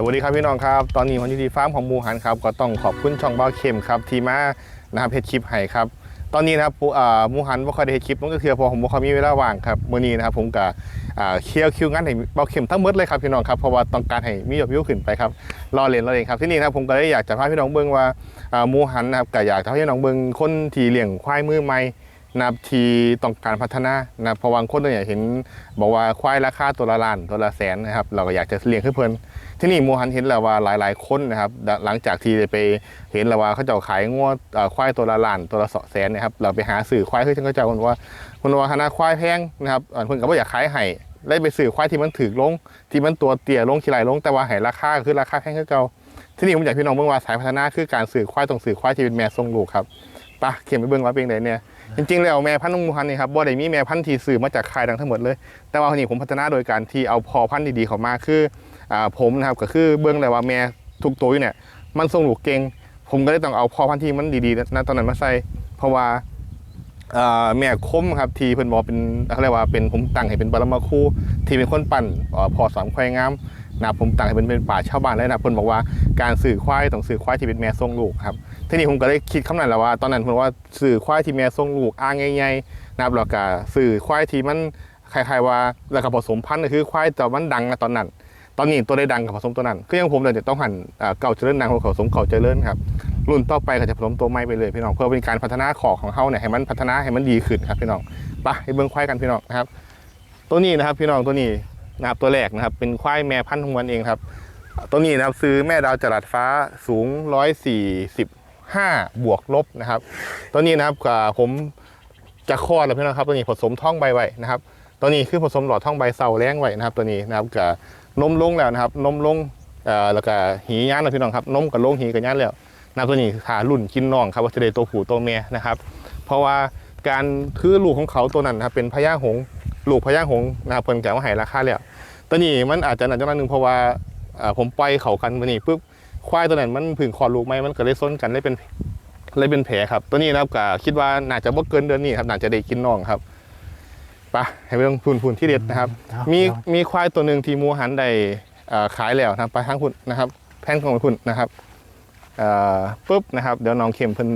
สวัสดีครับพี่น้องครับ ตอนนี้วันยูทีฟาร์มของมูหันครับ ก็ต้องขอบคุณช่องบ้าเข็มครับที่มานะครับเพจคลิปให้ครับ ตอนนี้นะครับมูหันบ่ค่อยได้เฮ็ดคลิปมันก็คือเพอผมบ่ค่อยมีเวลาว่างครับมื้อนี้นะครับผมก็เคลียร์คิวงานให้เบ้าเข็มทั้งหมดเลยครับพี่น้องครับเพราะว่าต้องการให้มียอดวิวขึ้นไปครับรอเล่นรอเล่นครับที่นี่นะครับผมก็เลยอยากจะพาพี่น้องเบิ่งว่ามูหันนะครับก็อยากจะให้พี่น้องเบิ่งคนที่เลี้ยงควายมือใหม่นับทีต้องการพัฒนานะครับเพราะว่าคนเนี่ยเห็นบอกว่าควายราคาตัวละล้านตัวละแสนนะครับเราก็อยากจะเลี้ยงขึ้นเพิ่น ที่นี่หมูหันเห็นแล้วว่าหลายๆคนนะครับหลังจากที่ได้ไปเห็นแล้วว่าเขาเจะขายงวดเอ่อควายตัวละล้านตัวละสองแสนนะครับเราไปหาสื่อควายคือฉันก็จะคนว่าคนว่าคณะควายแพงนะครับเอ่อเพิ่นก็บ่อยากขายให้เลยไปสื่อควายที่มันถือลง ที่มันตัวเตี้ยลงขี้ไหลลงแต่ว่าให้ราคาคือราคาแพงคือเก่าที่นี่ผมอยากพี่น้องเบิ่งว่าสายพัฒนาคือการสื่อควายต้องสื่อควายที่เป็นแม่ทรงลูกครับปะเขียนไปเบิ่งว่าเป็นไงเนี่ยจริงๆแล้วแม่พันธุ์หมูหันนี่ครับบ่ได้มีแม่พันธุ์ที่สื่อมาจากค่ายดังทั้งหมดเลย แต่ว่าทีนี้ผมพัฒนาโดยการที่เอาพอพันธุ์ดีๆเข้ามาคือ ผมนะครับก็คือเบื้องเลยว่าแม่ทุกตัวอยู่เนี่ยมันทรงลูกเก่งผมก็เลยต้องเอาพ่อพันธุ์ที่มันดีๆนะตอนนั้นมาใส่เพราะว่าแม่คมครับทีเพิ่นบอกเป็นเขาเรียกว่าเป็นผมตั้งให้เป็นบารมาครูที่เป็นคนปั่นอพอสอนควายงามนะผมตั้งให้เป็นเป็นป่าชาวบ้านเลยนะเพิ่นบอกว่าการสื่อควายต้องสื่อควายที่เป็นแม่ทรงลูกครับทีนี้ผมก็เลยคิดคำนั้นและว่า ตอนนั้นเพิ่นว่าสื่อควายที่แม่ทรงลูกอ้างง่ายๆนะครับแล้วก็สื่อควายที่มันคล้ายๆว่าแล้วก็ผสมพันธุ์ก็คือควายแต่มันดังนะตอนนั้น ตอนนี้ตัวได้ดังกับผสมตัวนั้นก็ยังผมเลยจะต้องหันอ่าเก่าเจริญดังของเขาสมเก่าเจริญครับรุ่นต่อไปก็จะผสมตัวใหม่ไปเลยพี่น้องเพื่อเป็นการพัฒนาขอของเขาเนี่ยให้มันพัฒนาให้มันดีขึ้นครับพี่น้องไปให้เบิ้งควายกันพี่น้องนะครับ ตัวนี้นะครับพี่น้องตัวนี้นะครับตัวแรกนะครับ เป็นควายแม่พันธุ์ของมันเองครับตัวนี้นะครับซื้อแม่ดาวจรัสฟ้าสูง 145 บวกลบนะครับตัวนี้นะครับกับผมจะคลอดแล้วพี่น้องครับตัวนี้ผสมท้องใบไว้นะครับตัวนี้คือผสมหลอดท้องใบเสาแรงไว้นะครับ ตัวนี้นะครับกับ นมลงแล้วนะครับ นมลงเอ่อแล้วก็หีย่านนะพี่น้องครับนมกับลงหีกับย่านแล้วนับตัวนี้ขารุ่นกินน้องครับว่าจะได้ตัวผู้ตัวเมียนะครับ เพราะว่าการคือลูกของเขาตัวนั้นนะครับเป็นพญาหงลูกพญาหงนะครับเพิ่นแก่ว่าให้ราคาแล้วตัวนี้มันอาจจะหนักจังหนึ่งเพราะว่าเอ่อผมปล่อยเขากันตัวนี้ปุ๊บควายตัวนั้นมันเพึ่งคอลูกไหมมันก็เลยซ้นกันเลยเป็นเลยเป็นแผลครับตัวนี้นะครับก็คิดว่าน่าจะบ่เกินเดือนนี้ครับน่าจะได้กินน้องครับ ไปให้เบิ่งพูนพูนที่เด็ดนะครับเอามีเดี๋ยวมีควายตัวหนึ่งที่หมูหันได้เอ่อขายแล้วนะครับไปทางคุณนะครับแพนกล่องไปคุณนะครับเอ่อปุ๊บนะครับเดี๋ยวน้องเข็มเพิ่น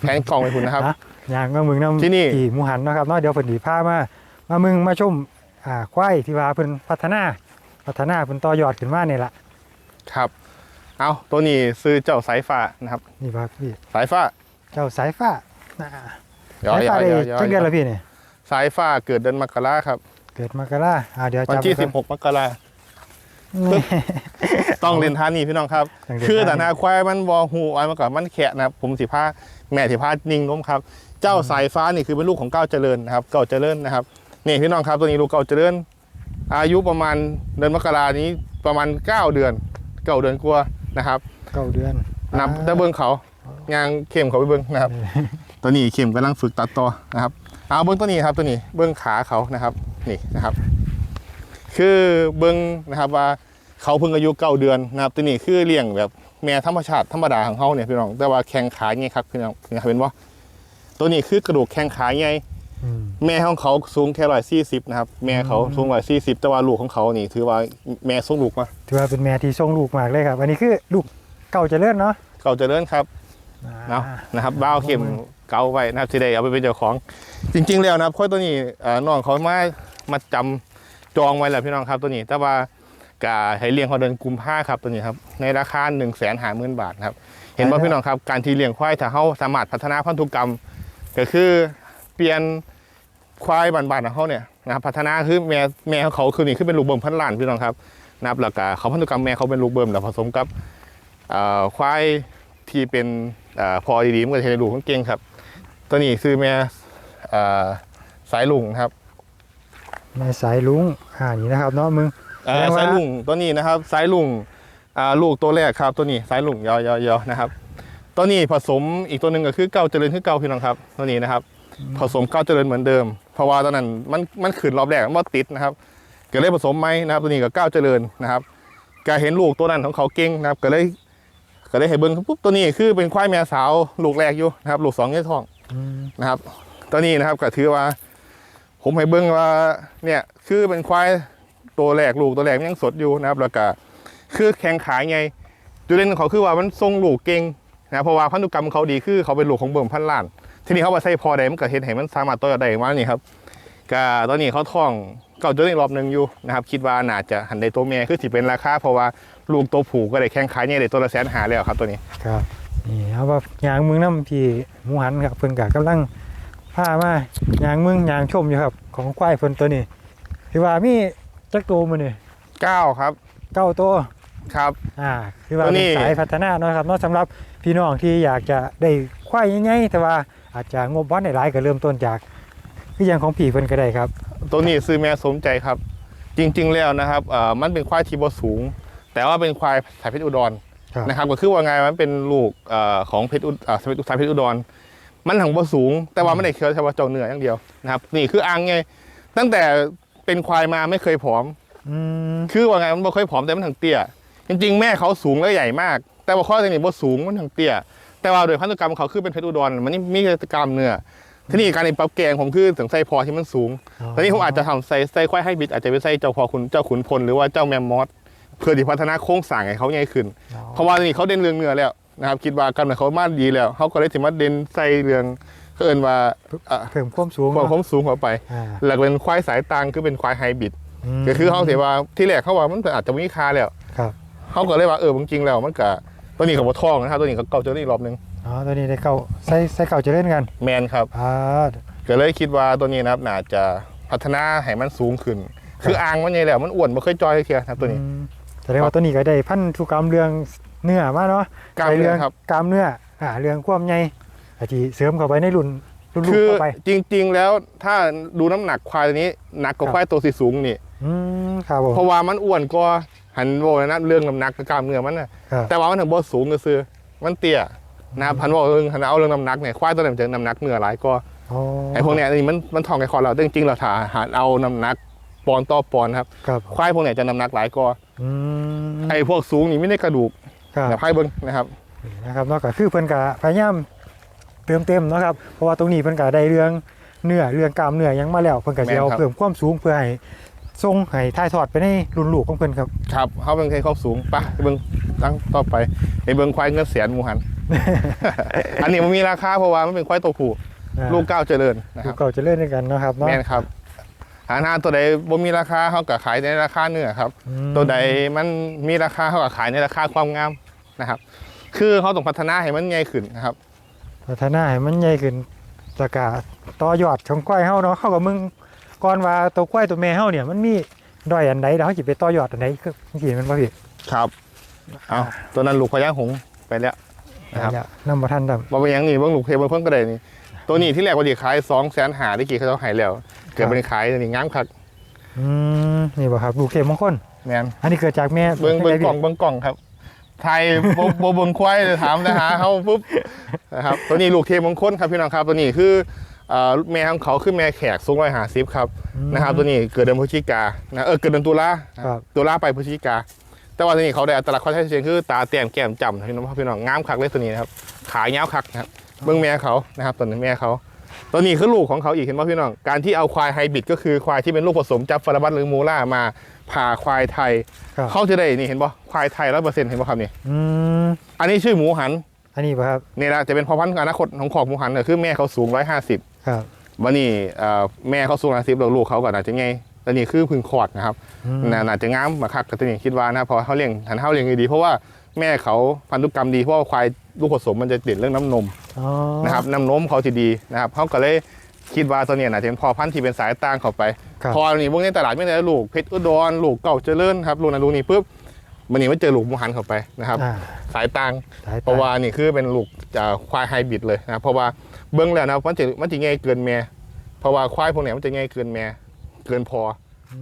แพนกล่องไปคุณนะครับอะอย่างมามึงน้ำที่นี่ที่หมูหันเนาะครับเนาะเดี๋ยวเพิ่นดีพามามามึงมาชมอ่าควายที่ว่าเพิ่นพัฒนาพัฒนาเพิ่นต่อยอดขึ้นมานี่ล่ะครับเอาตัวนี้ซื้อเจ้าสายฟ้านะครับนี่ว่าพี่สายฟ้า เจ้าสายฟ้าอ่าเดี๋ยวสายเดี๋ยฟ้าวได้เดี๋ยวเดี๋ยวจังเดือนละพี่นี่ สายฟ้าเกิดเดือนมกราครับ เกิดมกราอ่าเดี๋ยววันจำที่ไว้ก่อน16 มกรานี่ ต้องเรียนท่านี้พี่น้องครับ ต้องเรียนคือท่านี้แต่นาควายมันบอหูไอ้มาก่อนมันแขะนะครับผมสิพาแม่สิพานิ่งล้มครับ เจ้าสายฟ้านี่คือเป็นลูกของเก้าวเจริญนะครับเก้าวเจริญนะครับนี่พี่น้องครับตัวนี้ลูกเก้าวเจริญ อายุประมาณเดือนมกรานี้ประมาณ 9 เดือนเก้าเดือนกว่านะครับเก้าเดือนนับอ่า แต่เบิ้งเขายางเข้มเขาไปเบิ้งนะครับ ตัวนี้เข้มกำลังฝึกตัดต่อนะครับ เอาเบิ้งตัวนี้ครับตัวนี้เบิ้งขาเขานะครับนี่นะครับ คือเบิ้งนะครับว่าเขาเพิ่งอายุเก้าเดือนนะครับตัวนี้คือเลี้ยงแบบแม่ธรรมชาติธรรมดาของเขาเนี่ยพี่น้องแต่ว่าแข้งขาไงครับพี่น้องพี่น้องเห็นว่าตัวนี้คือกระดูกแข้งขาไงอืมแม่ของเขาสูงแค่ร้อยสี่สิบนะครับแม่เขาสูงร้อยสี่สิบแต่ว่าลูกของเขานี่ ถือว่าแม่ส่งลูกมาถือว่าเป็นแม่ที่ทรงลูกมากเลยครับ อันนี้คือลูกเก่าเจริญเนาะเก่าเจริญครับ เนาะอ่านะครับบ้าวเข็มเกาไว้นะครับที่ได้เอาไปเป็นเจ้าของ จริง ๆ แล้วนะครับค่อยตัวนี้เอ่อน้องเขามามาจำจองไว้แล้วพี่น้องครับตัวนี้ แต่ว่ากาให้เลี้ยงเขาเดินกุมผ้าครับตัวนี้ครับในราคา1นึ่งแสนหาหมื่นบาทครับเห็นว่าพี่น้องครับการที่เลี้ยงควายถ้าเขาสามารถพัฒนาพันธุกรรม ก็คือเปลี่ยนควายบานๆของเขาเนี่ยนะครับพัฒนาคือแม่แม่ของเขาคือนี่คือเป็นลูกเบิ่มพันล้านพี่น้องครับนะครับแล้วก็เขาพันธุกรรมแม่เขาเป็นลูกเบิ่มแล้วผสมกับเอ่อควายที่เป็นเอ่อ พอดีๆมันก็จะให้ลูกของเก่งครับ ตัวนี้คือแม่เอ่อสายลุงครับแม่สายลุงอ่านี่นะครับเนาะมึงเอ่อแปลว่าสายลุงตัวนี้นะครับ สายลุงอ่าลูกตัวแรกครับ ตัวนี้สายลุงยาวๆๆนะครับตัวนี้ผสมอีกตัวหนึ่งก็คือเก้าเจริญคือเก้าพี่น้องครับ ตัวนี้นะครับ ผสมเก้าเจริญเหมือนเดิมเพราะว่าตอนนั้นมันมันขืนรอบแรกมันบ่ติดนะครับก็เลยผสมไหมนะครับ ตัวนี้กับเก้าเจริญนะครับก็เห็นลูกตัวนั้นของเขาเก่งนะครับก็เลย ก็เลยให้เบิ้งปุ๊บตัวนี้คือเป็นควายแม่สาวลูกแรกอยู่นะครับ ลูกสองในท้องอืมนะครับ ตัวนี้นะครับก็ถือว่า ผมให้เบิ้งว่า เนี่ย คือเป็นควายตัวแรกลูกตัวแรกมันยังสดอยู่นะครับ แล้วก็คือแข่งขาไงจุดเด่นของเขาคือว่ามันทรงลูกเก่งนะเพราะว่าพันธุกรรมเขาดีคือเขาเป็นลูกของเบิ่มพันล้าน ทีนี้เขามาใส่พอได้มันก็เห็นให้มันสามารถต่อยอดได้มานี่ครับก็ตอนนี้เขาท่องเก่าจนอีกรอบหนึ่งอยู่นะครับ คิดว่าน่าจะหันในตัวเมียคือสิเป็นราคาเพราะว่า ลูกตัวผูก็ได้แข่งขายเนี่ยได้ตัวละแสนหาแล้วครับตัวนี้ครับนี่เอาว่ายางเมืองน้ำพี่หมูหันครับเพิ่นกะกำลังพามายางเมืองยางชมอยู่ครับ ของควายเพิ่นตัวนี้ที่ว่ามีจักโตวมื้อนี่เก้าครับเก้าตัวครับอ่าคือว่าตัวนี้เป็นสายพัฒนาเนาะครับเนาะสำหรับพี่น้องที่อยากจะได้ควายใหญ่ๆแต่ว่าอาจจะงบวันหลายๆก็เริ่มต้นจากคืออย่างของพี่เพิ่นก็ได้ครับ ตัวนี้ซื้อแม่สมใจครับ จริง ๆ แล้วนะครับเอ่อมันเป็นควายที่บ่สูง แต่ว่าเป็นควายสายเพชรอุดรครับ นะครับก็คือว่าไงมันเป็นลูกเอ่อของเพชรอุดเอ่อสายเพชรสายเพชรอุดร มันถังบ่สูง แต่ว่าไม่ได้เคี้ยวเฉพาะเจ้าเนื้ออย่างเดียวนะครับนี่คืออังไงตั้งแต่เป็นควายมาไม่เคยผอม อืมคือว่าไงมันบ่เคยผอมแต่มันถังเตี้ย จริงๆ แม่เขาสูงและใหญ่มาก แต่ว่าข้อตัวนี้บ่สูงมันถังเตี้ย แต่ว่าโดยพันธุกรรมเขาคือเป็นเพชรอุดรมันนี่มีกล้ามเนื้อทีนี้การในปรับแกงผมคือถึงไส้พอที่มันสูง ตอนนี้ผมอาจจะทำไส้ไส้ควายให้บิดอาจจะเป็นไส้เจ้าพอคุณเจ้าขุนพลหรือว่าเจ้าแมมมอส เพื่อที่พัฒนาโครงสร้างให้เขาใหญ่ขึ้นอ๋อเพราะว่าตอนนี้เขาเด่นเรื่องเนื้อแล้วนะครับคิดว่าการเมืองเขามาดีแล้วเขาก็เลยถึงมาเด่นไส้เรื่องเขาเอินว่าอะเพิ่มความสูงความเนาะความสูงเข้าไปอ่าแล้วก็เป็นควายสายตางคือเป็นควายไฮบริดมก็คือเขาเสียว่าที่แรกเขาว่ามันอาจจะมีค่าแล้วครับเขาก็เลยว่าเออจริงๆแล้วมันก็ตัวนี้เขาบอทองนะครับตัวนี้เขาเก่าเจออีกรอบหนึงอ๋อตัวนี้ได้เก้าใส่ใส่เก้าจะเล่นกันแมนครับ อ่าก็เลยคิดว่าตัวนี้นะครับน่าจะพัฒนาให้มันสูงขึ้น คืออ่างมันใหญ่แล้วมันอ้วนมันเคยจอยเคียครับตัวนี้อืม แสดงว่าตัวนี้ก็ได้พันธุกรรมเรื่องเนื้อมาเนาะกล้ามเนื้อได้ครับ กล้ามเนื้ออ่าเรื่องความใหญ่อาจจะเสริมเข้าไปในรุ่นรุ่นลูกคือเข้าไปจริง ๆ แล้วถ้าดูน้ำหนักควายตัวนี้หนักกว่าครับควายตัวสีสูงนี่ อืมครับผม เพราะว่ามันอ้วนกว่าหันโบนะเรื่องน้ำหนักกับกล้ามเนื้อมันนะครับแต่ว่ามันถึงบ่สูงก็คือมันเตี้ยนะครับพันบอกเออหันเอาเรื่องน้ำหนักเนี่ยควายตัวไหนมันจะน้ำหนักเนื้อหลายกว่าอ๋อไอ้พวกเนี้ยนี่มันมันทองไอ้คอเราแต่จริงๆเราถ่าหาเอาน้ำหนัก ปอนต่อปอนครับครับควายพวกเนี้ยจะน้ำหนักหลายกว่าอืมไอ้พวกสูงนี่ไม่ได้กระดูกครับแต่ไพ่เบิ้งนะครับนะครับนอกจากคือเพิ่นก็พยายามเติมเต็มเนาะครับเพราะว่าตรงนี้เพิ่นก็ได้เรื่องเนื้อเรื่องกล้ามเนื้อหยังมาแล้วเพิ่นก็สิเอาแม่นครับเพิ่มความสูงเพื่อให้ทรงให้ถ่ายทอดไปในรุ่นลูกของเพิ่นครับครับเขาเป็นใครครอบสูงปะไปเบิ้งตั้งต่อไปไอ้เบิ้งควายเงินแสนหมูหัน อันนี้มันมีราคาเพราะว่ามันเป็นควายตัวผู้อ่าลูกเก้าวเจริญนะคลูรักบเก่าจะเล่นด้วยกันเนาะครับเนาะแม่นครับ หาหน้าตัวใดบ่มีราคาเขาก็ขายในราคาเนื้อครับ อืม ตัวใดมันมีราคาเขาก็ขายในราคาความงามนะครับ คือเขาต้องพัฒนาให้มันใหญ่ขึ้นนะครับ พัฒนาให้มันใหญ่ขึ้นแตะกาต่อยอดของควายเฮาเนาะเข้ากับมึงก่อนว่าตัวควายตัวแม่เฮาเนี่ยมันมีด้อยอันใดแล้วเฮาสิไปต่อยอดอันใดคือเมื่อกี้มันบ่ผิดครับเอาตัวนั้นลูกพญาหงส์ไปแล้ว นะครับ แล้วนำบ่ทันดำบ่เป็นหยังนี่เบิ่งลูกเพเบิ่งเพิ่นก็ได้นี่ตัวนี้ที่แรกว่าสิขาย2แสนหาที่กี่เขาเอาให้แล้ว เกิดเป็นขายตัวนี้งามคักอืมนี่บ่ครับลูกเทพมงคลแม่นอันนี้เกิดจากแม่เบิ่งเบิ่งจัใดกล่องเบิ่งกล่องครับไทยบ่บ่เบิ่งควายเลยถามนะหาเขาปุ๊บนะครับตัวนี้ลูกเทพมงคลครับพี่น้องครับตัวนี้คือเอ่อแม่ของเขาคือแม่แขกสูง150ครับอืมนะครับ ตัวนี้เกิดเดือนพฤศจิกานะเออเกิดเดือนตุลาครับตุลาไปพฤศจิกาแต่ว่าตัวนี้เขาได้อัตลักษณ์ค่อนข้างชัดเจนคือตาแต้มแก้มจ้ำพี่น้องพี่น้องงามคักเลยตัวนี้นะครับขายาวคักนะครับเบื้องแม่เขานะครับตัวนี้แม่เขา ตัวนี้คือลูกของเขาอีกเห็นไหมพี่น้อง การที่เอาควายไฮบริดก็คือควายที่เป็นลูกผสมจับฟาราบัตหรือมูล่ามาผ่าควายไทย ครับ เขาจะได้นี่เห็นป่ะควายไทยร้อยเปอร์เซ็นต์เห็นป่ะครับนี่อืมอันนี้ชื่อหมูหันอันนี้ป่ะครับนี่แหละจะเป็นพ่อพันธุ์อนาคตของขอกหมูหันเนี่ยคือแม่เขาสูงร้อยห้าสิบ ครับ วันนี้เอ่อแม่เขาสูงร้อยสิบแล้วลูกเขาก็อาจจะไงตัวนี้คือพึ่งคลอดนะครับอืม น่าน่าจะงามมาคักกับตัวนี้คิดว่านะเพราะเขาเลี้ยงหันเขาเลี้ยงดีๆเพราะว่า แม่เขาพันธุกรรมดีเพราะว่าควายลูกผสมมันจะเด่นเรื่องน้ำนมอ๋อนะครับน้ำนมเขาจะดีนะครับเขาก็เลยคิดว่าตัวเนี้น่าจะเป็นพ่อพันธุ์ที่เป็นสายต่างเข้าไป ครับ พอนี่พวกนี้ตลาดไม่ได้ลูกเพชรอุดรลูกเก่าเจริญครับลูกนั้นลูกนี้ปุ๊บมันนี่ไม่เจอลูกหมูหันเข้าไปนะครับ อ่าสายต่างสายตเพราะว่านี่คือเป็นลูกจากควายไฮบริดเลยนะครับเพราะว่าเบิ้งแล้วนะมันจะมันจะง่ายเกินแม่เพราะว่าควายพวกเนี้ยมันจะง่ายเกินแม่เกินพอ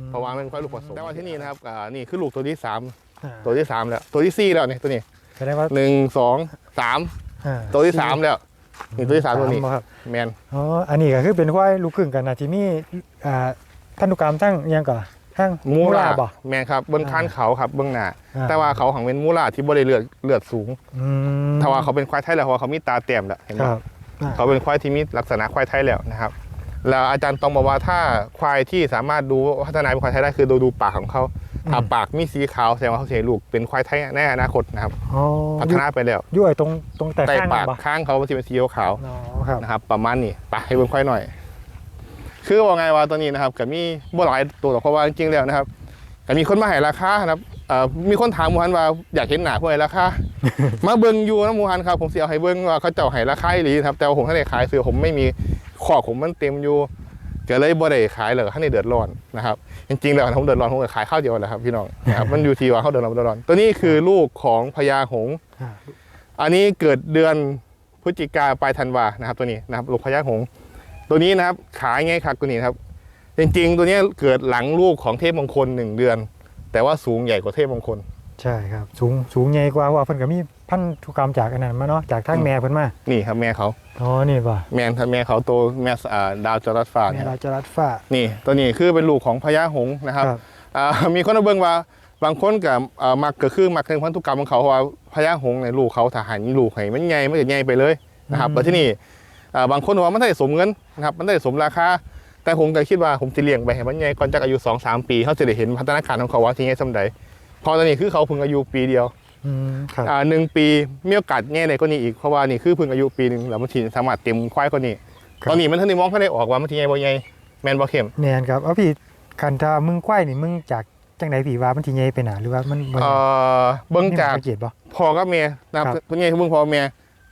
เพราะว่ามันควายลูกผสมแต่ว่าที่นี่นะครับอ่านี่คือลูกตัวที่สามอ่า ตัวที่สามแล้ว ตัวที่สี่แล้วนี่ตัวนี้แสดงว่าหนึ่งสองสามอ่าตัวที่สามแล้วนี่ตัวที่สามตัวนี้บ่ครับแมนอ๋ออันนี้ก็คือเป็นควายลูกครึ่งกันนะที่มีอ่าพันธุกรรมทั้งอิหยังก่อนทั้งมูลาบ่แมนครับบนคานเขาครับเบื้องหน้าอ่าแต่ว่าเขาของเป็นมูลาที่บริเลือดเลือดสูงอืมถ้าว่าเขาเป็นควายไทยแล้วเพราะว่าเขามีตาเต็มแล้วเห็นไหคม รับอ่าเขาเป็นควายที่มีลักษณะควายไทยแล้วนะครับ แล้วอาจารย์ตองบอกว่าถ้าควายที่สามารถดูว่าพัฒนาเป็นควายไทยได้คือดูดูปากของเขา ถ้าอืมปากมีสีขาวแสดงว่าเขาเสียลูกเป็นควายไทยในอนาคตนะครับอ๋อพัฒนาไปแล้วอยู่ไอ้ตรงตรงแต่ใต้ข้างปากบ่ข้างเขามันจะเป็นสีขาวอ๋อครับๆนะครับ ประมาณนี้ไปให้เบิ่งควายหน่อย คือว่าไงว่าตัวนี้นะครับก็มีบ่หลายตัวหรอกเพราะว่าจริงๆแล้วนะครับก็มีคนมาให้ราคานะครับเอ่อมีคนถามหมูฮันว่าอยากเห็นหน้าผู้ให้ราคามาเบิ่งอยู่นะหมูฮันครับผมสิเอาให้เบิ่งว่าเขาเจ้าให้ราคาอีหลีครับแต่ว่าผมท่านได้ขายซื้อผมไม่มีขอบผมมันเต็มอยู่ก็เลยบ่ได้ขายเลยท่านได้เดือดร้อนนะครับ จริงๆแล้วผมเดือดร้อนผมก็ขายข้าวเดียวแหละครับพี่น้องนะครับมันอยู่ที่ว่าเขาเดือดร้อนเดือดร้อน ตัวนี้คือลูกของพญาหงส์อันนี้เกิดเดือนพฤศจิกาปลายธันวานะครับ ตัวนี้นะครับลูกพญาหงส์ตัวนี้นะครับขายไงครับตัวนี้ครับ จริงๆ ตัวนี้เกิดหลังลูกของเทพมงคลหนึ่งเดือน แต่ว่าสูงใหญ่กว่าเทพมงคล ใช่ครับ สูงสูงใหญ่กว่าว่าเพิ่นก็มี พันธุกรรมจากอันนั้นมาเนาะจากทางอืมแม่เพิ่นมานี่ครับแม่เขาอ๋อนี่ป่ะแม่ครับแม่เขาโตแม่อ่าดาวจรัสฟ้าแม่เนี่ยราชรัตฟ้า นี่ตัวนี้คือเป็นลูกของพญาหงส์นะครับครับ อ่ามีคนมาเบิ่งว่าบางคนกับอ่ามักก็คือมักในพันธุกรรมของเขาเพราะว่าพญาหงส์ในยลูกเขาถ้าหารลูกให้มันใหญ่มันจะใหญ่ไปเลยนะครับแล้วที่นี่อ่าบางคนบอกว่ามันได้สมเงินนะครับมันได้สมราคาแต่ผมก็คิดว่าผมจะเลี้ยงไปให้มันใหญ่ก่อนจากอายุ2-3ปีเขาจะได้เห็นพัฒนาการของเขาว่าที่ใหญ่สำใดพอตอนนี้คือเขาเพิ่งอายุปีเดียวอืมครับอ่า หนึ่งปีมีโอกาสแง่ในก็นี้อีกเพราะว่านี่คือเพิ่งอายุปีหนึ่งแล้วมันทีสามารถเต็มควายก็นี้ตอนนี้มันท่านได้มองเขาได้ออกว่ามันทีใหญ่บ่ใหญ่แมนบ่เข้มแม่นครับเอาพี่คันถ้ามึงควายนี่มึงจากจังไดพี่ว่ามันสิใหญ่ไปหนาหรือว่ามันบ่เอ่อเบิ่งจากนี่มันสังเกตบ่พ่อกับแม่นะครับครับตัวนี้คือเบิ่งพ่อแม่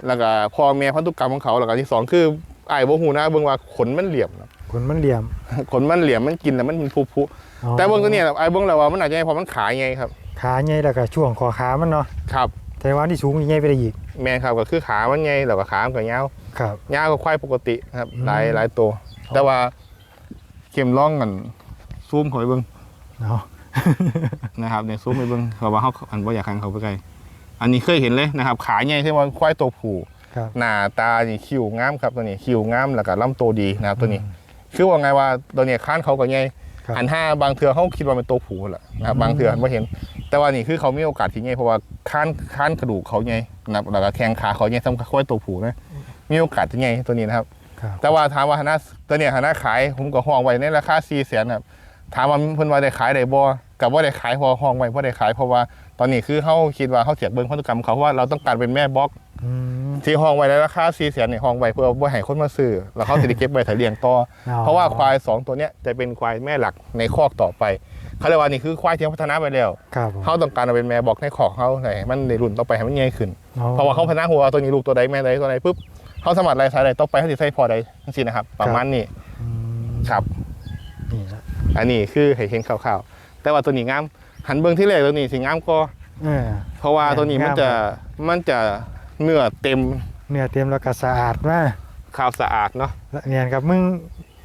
แล้วก็พ่อแม่พันธุกรรมของเขาแล้วก็ที่สองคืออ้ายบ่ฮู้นะเบิ่งว่าขนมันเหลี่ยมนะขนมันเหลี่ยมขนมันเหลี่ยมมันกินแล้วมันพุพุอ๋อแต่เบิ่งตัวเนี้อ้ายเบิ่งแล้วว่ามันอาจจะใหญ่เพราะมันขาใหญ่ครับ ขาใหญ่แล้วก็ช่วงคอขามันเนาะครับแต่ว่าที่สูงนี่ใหญ่ไปได้อีกแม่นครับก็คือขามันใหญ่แล้วก็ขามันก็ยาวครับยาวกว่าควายปกตินะครับอืมหลายหลายตัว แต่ว่าเข้มร้องกันซูมเข้าไปเบิ่งเนาะนะครับเนี่ยซูมไปเบิ่งเขาว่าเขาอันว่าอยากคันเขาไปไกลอันนี้เคยเห็นเลยนะครับ ขาใหญ่ที่ว่าควายตัวผู้ครับหน้าตานี่คิ้วงามครับตัวนี้คิ้วงามแล้วก็ลำตัวดีนะครับตัวนี้ คือว่าไงว่าตัวเนี้ค้านเขาก็ใหญ่ครับ อันห้าบางเทือเขาคิดว่าเป็นตัวผู้แหละนะครับอืมบางเทือไม่เห็น แต่ว่านี่คือเขามีโอกาสที่ใหญ่เพราะว่าค้านค้านกระดูกเขาใหญ่นะครับแล้วก็แข้งขาเขาใหญ่สำหรับควายตัวผู้นะมีโอกาสที่ใหญ่ตัวนี้นะครับครับ แต่ว่าถามว่าหาหน้าตัวเนี้ยหาหน้าขายผมก็ห้องไว้ในราคา4ี่แสนครับถามว่าเพิ่นว่าได้ขายได้บ่กับว่าได้ขายเพอห้องไว้เพราะได้ขายเพราะว่าตอนนี้คือเขาคิดว่าเขาเสียเบิ่งพันธุกรรมเขาเพราะว่าเราต้องการเป็นแม่บล็อกอืม ที่ห้องไว้ในราคา4ี่แสนในห้องไว้เพื่อบ่ให้คนมาซื้อแล้วเขาจะได้เก็บไว้ถ้าเลี้ยงต่ออ๋อเพราะว่าควายสองตัวเนี้ยจะเป็นควายแม่หลักในคอกต่อไปเขาเรียกว่านี่คือควายที่พัฒนาไปแล้วครับผมเขาต้องการเอาเป็นแม่บล็อกในคอกเขาให้มันในรุ่นต่อไปให้มันใหญ่ขึ้นอ๋อเพราะว่าเขาพัฒนาหัวตัวนี้ลูกตัวใดแม่ใดตัวใดปุ๊บเขาสามารถไล่สายใดต่อไปเขาจะใส่พอใดทั้งสิ้นนะครับ ประมาณนี้อืมครับนี่ละอันนี้คือให้เห็นคร่าวๆแต่ว่าตัวนี้งามหันเบื้องที่แรกตัวนี้สิงามก็เออเพราะว่าตัวนี้มันจะมันจะ เนื้อเต็มเนื้อเต็มแล้วก็สะอาดมากขาวสะอาดเนาะแล้วเนี่ยครับมึง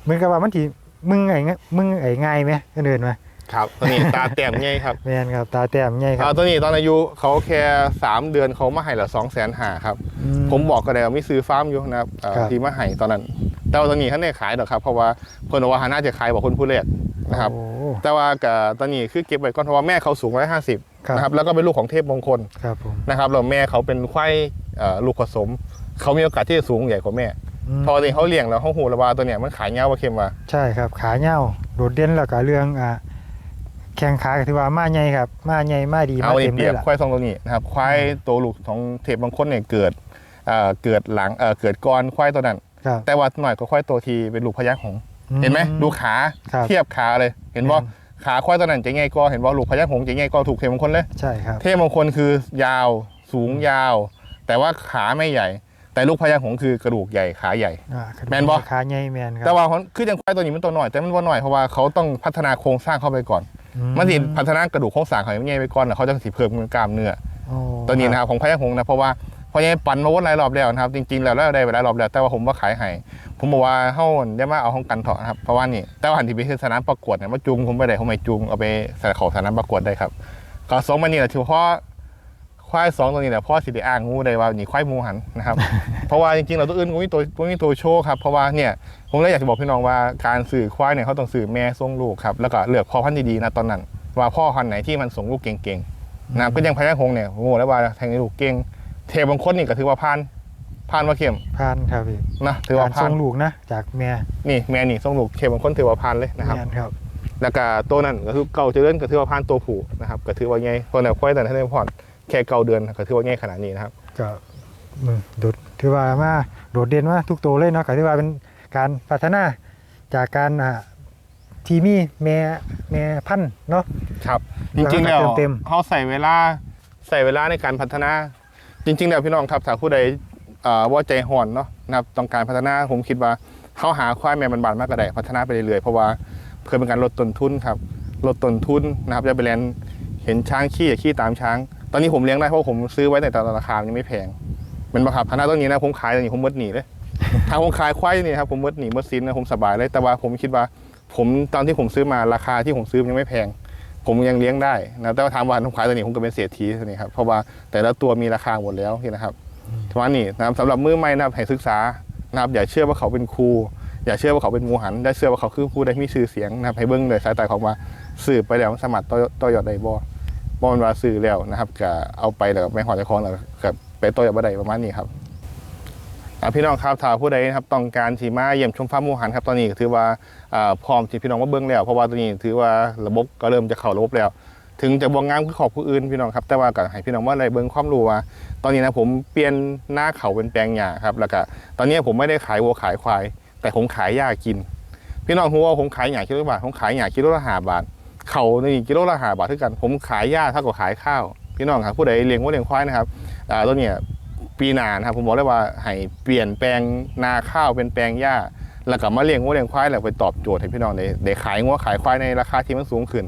เหมือนกับว่ามันที่มึงไอ้เงี้ยมึงไอ้ง่ายไหมก็เดินมาครับตัวนี้ตาแต้มใหญ่ครับแมนครับตาแต้มใหญ่ครัเอาบตัวนี้ตอนอายุเขาแค่สามเดือนเขามาให้ละสองแสนหาครับอืผมบอกก็ได้ว่ามีซื้อฟาร์มอยู่นะครับเอ่อครับที่มาให้ตอนนั้น แต่ว่าตัวนี้ท่านได้ขายหรอกครับ เพราะว่าคนบอกว่าน่าจะขายบอกคนผู้แรกนะครับโอ้แต่ว่ากับตอนนี้คือเก็บไว้ก่อนเพราะว่าแม่เขาสูงร้อยห้าสิบครับนะครับแล้วก็เป็นลูกของเทพมงคลครับผมนะครับแล้วแม่เขาเป็นควายเอ่อ ลูกผสม เขามีโอกาสที่จะสูงใหญ่กว่าแม่มพอที่เขาเลี้ยงแล้วเขาหูระบาตัวเนี้ยมันขายเงาว่าเค็มว่าใช่ครับ ขาเหี่ยวโดดเด่นแล้วก็เรื่องอ่าแข้งขาก็ถือว่ามาใหญ่ครับมาใหญ่มาดีมาเอาเต็นี่มเปเลรียยบล่ะควายทรงตัวนี้นะครับควายตัวลูกของเทพบางคนเนี่ยเกิดเอ่อเกิดหลังเอ่อเกิดก่อนควายตัวนั้นครับแต่ว่าหน่อยก็ควายตัวทีเป็นลูกพญาหงส์เห็นไหมดูขาครับเทียบขาเลย เห็นว่าอืมขาควายตัวนั้นจะง่ายก็เห็นว่าลูกพญาหงส์จะง่ายก็ถูกเทพบางคนเลยใช่ครับเทพบางคนคือยาวสูงยาว แต่ว่าขาไม่ใหญ่ แต่ลูกพญาหงส์คือกระดูกใหญ่ขาใหญ่ อ่าแม่นบ่ ขาใหญ่แมนครัแต่ว่าเขาคือจังควายตัวนี้มันตัวหน่อย แต่มันว่าหน่อยเพราะว่าเขาต้องพัฒนาโครงสร้างเข้าไปก่อน อืมันสิพัฒนากระดูกโครงสร้างเขาให้มันใหญ่ไปก่อนแล้วเขาจะสิเพิ่มกล้ามเนื้อ โอ้ตัวนี้นะครับของพญาหงส์นะเพราะว่าพอยังปั่นมาวนหลายรอบแล้วนะครับ จริงๆ แล้วแล้วได้ไปหลายรอบแล้วแต่ว่าผมว่าขายให้ผมบอกว่าเฮาได้มาเอาห้องกันเถอะนะครับเพราะว่านี่แต่ว่าหันที่ไปคือสนามประกวดเนี่ยมาจูงผมไปได้ผมไม่จูงเอาไปใส่เขาสนามประกวดได้ครับก็สองมันนี่แหละที่พ่อ ควายสองตัวนี้แหละพ่อสิได้อ้างงูได้ว่านี่ควายหมูหันนะครับ เพราะว่าจริงๆเราตัวอื่นงูมีตัวตัวมีตัวโชว์ครับเพราะว่าเนี่ยผมเลยอยากจะบอกพี่น้องว่าการสื่อควายเนี่ยเขาต้องสื่อแม่ส่งลูกครับแล้วก็เลือกพ่อพันธุ์ดีๆนะตอนนั้น ว่าพ่อพันธุ์ไหนที่มันส่งลูกเก่งๆนะครับก็ยังพญาหงส์เนี่ยผมบอกแล้วว่าแทงลูกเก่งเทบางคนนี่ก็ถือว่าพานพานว่าเข้มพานครับพี่นะถือว่าการพาส่นงลูกนะ จากแม่นี่แม่นี่ส่งลูกเทบางคนถือว่าพานเลยนะครับแม่นครับแล้วก็ตัวนั้นก็คือเก่าเจริญก็ถือว่าผ่านตัวผู้นะครับก็ถือว่าไงเพราะเนี่ยควายแต่ท่านได้พอด แค่เก่าเดือนก็ถือว่าไงขนาดนี้นะครับก็อืมโดดถือว่ามาโดดเด่นมาทุกตัวเลยเนาะก็ถือว่าเป็นการพัฒนาจากการอ่าทีมีแม่แม่พันธุ์เนาะครับจริงๆแล้วเต็มเขาใส่เวลาใส่เวลาในการพัฒนา จริง ๆ แล้วพี่น้องครับถ้าผู้ใดเอ่อว่าใจห่อนเนาะนะครับต้องการพัฒนาผมคิดว่าเขาหาควายแม่บานๆมากกระไดพัฒนาไปเรื่อยๆเพราะว่าเพื่อเป็นการลดต้นทุนครับลดต้นทุนนะครับจะไปเรียนเห็นช้างขี้อย่าขี้ตามช้าง ตอนนี้ผมเลี้ยงได้เพราะผมซื้อไว้ในตลาดราคามันยังไม่แพงเป็นปะครับพัฒนาต้นนี้นะผมขายตอนนี้ผมมดหนีเลยถ้าผมขายควายนี่ครับผมมดหนีมดซินนะผมสบายเลยแต่ว่าผมคิดว่า ผมตอนที่ผมซื้อมาราคาที่ผมซื้อมันยังไม่แพง ผมยังเลี้ยงได้นะแต่ว่าถามว่าผมขายตัวนี้ผมก็เป็นเศรษฐีนี้ครับเพราะว่าแต่ละตัวมีราคาหมดแล้วนะครับทว่านี่นะครับสำหรับมือใหม่นะครับให้ศึกษานะครับอย่าเชื่อว่าเขาเป็นครูอย่าเชื่อว่าเขาเป็นมูหันอย่าเชื่อว่าเขาคือผู้ใดมีชื่อเสียงนะครับให้เบิ้งเลยสายตาของมาสืบไปแล้วสมัครต่อต่อยอดได้บ่ บ่มันว่าซื้อแล้วนะครับก็เอาไปแล้วไม่หอดใจคองแล้วก็ไปต่อยอดบ่ไดประมาณนี้ครับพี่น้องครับถ้าผู้ใดนะครับต้องการที่มาเยี่ยมชมฟาร์มหมูหันครับตอนนี้ถือว่าพร้อมที่พี่น้องมาเบิ้งแล้ว เพราะว่าตอนนี้ถือว่าระบบก็เริ่มจะเข้าระบบแล้ว ถึงจะบวงงามคือขอบผู้อื่นพี่น้องครับแต่ว่าก็ให้พี่น้องว่าอะไรเบิ้งความรู้ว่าตอนนี้นะผมเปลี่ยนหน้าเขาเป็นแปลงหญ้าครับแล้วก็ตอนนี้ผมไม่ได้ขายวัวขายควาย แต่ผมขายหญ้ากิน พี่น้องรู้ว่าผมขายหญ้ากิโลบาทผมขายหญ้ากิโลละห้าบาท เขาในี่กิโลละห้าบาทเท่ากัน ผมขายหญ้าเท่ากับขายข้าวพี่น้องครับผู้ใดเลี้ยงวัวเลี้ยงควายนะครับตัวเนี้ยปีหนานะครับผมบอกเลยว่าให้เปลี่ยนแปลงนาข้าวเป็นแปลงหญ้าแล้วก็มาเลี้ยงวัวเลี้ยงควายแล้วไปตอบโจทย์ให้พี่น้องได้ได้ขายงัวขายควายในราคาที่มันสูงขึ้น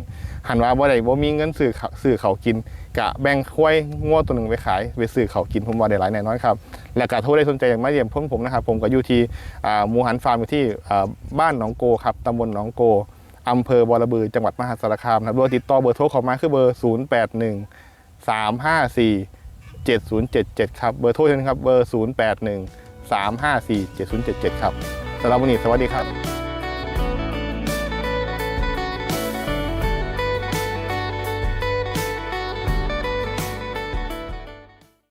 หันว่าบ่ได้บ่มีเงินซื้อข้าวซื้อเขากินกะแบ่งควายงัวตัวหนึ่งไปขายไปซื้อเขากินผมว่าได้หลายแน่นอนครับและก็ถ้าได้สนใจอยากมาเยี่ยมพวกผมนะครับผมก็อยู่ที่อ่าหมูหันฟาร์มอยู่ที่อ่าบ้านหนองโกครับตำบลหนองโก อำเภอบอระบือจังหวัดมหาสารคามนะครับโดยติดต่อเบอร์โทรเข้ามาคือเบอร์ 081 354 7077 ครับ เบอร์โทรเช่นครับเบอร์ 081 354 7077 ครับสำหรับวันนี้สวัสดีครับ